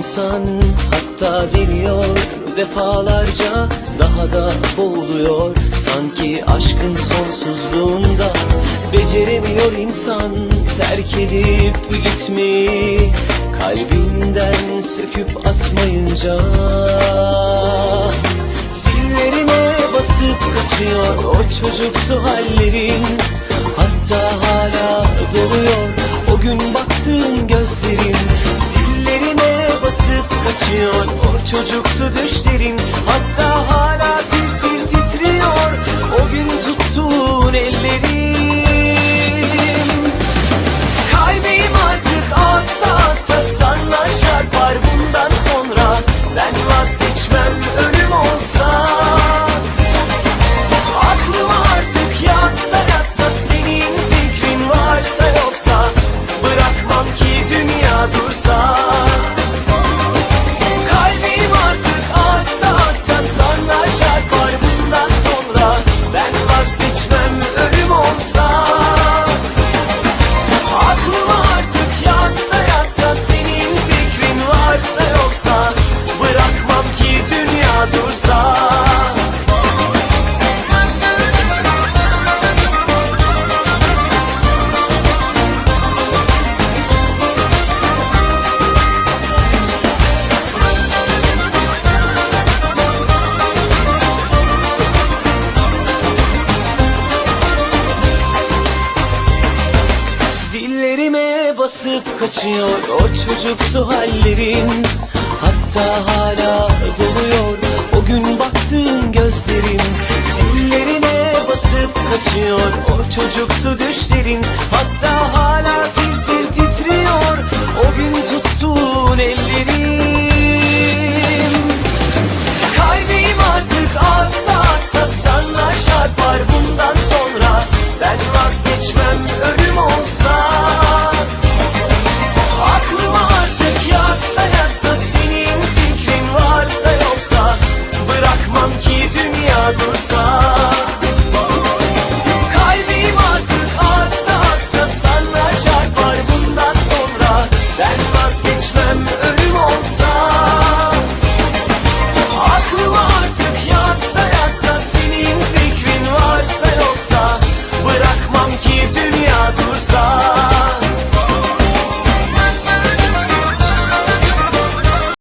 insan hatta deniyor. Defalarca daha da boğuluyor. Sanki aşkın sonsuzluğunda beceremiyor insan. Terk edip gitmeyi kalbinden söküp atmayınca. Zillerine basıp kaçıyor o çocuksu hallerin kaçıyor. O çocuksu düşlerin Hatta Ellerime basıp kaçıyor o çocuksu hallerin. Hatta hala doluyor o gün baktığın gözlerin. Zillerime basıp kaçıyor o çocuksu düşlerin. Hatta hala tir tir titriyor o gün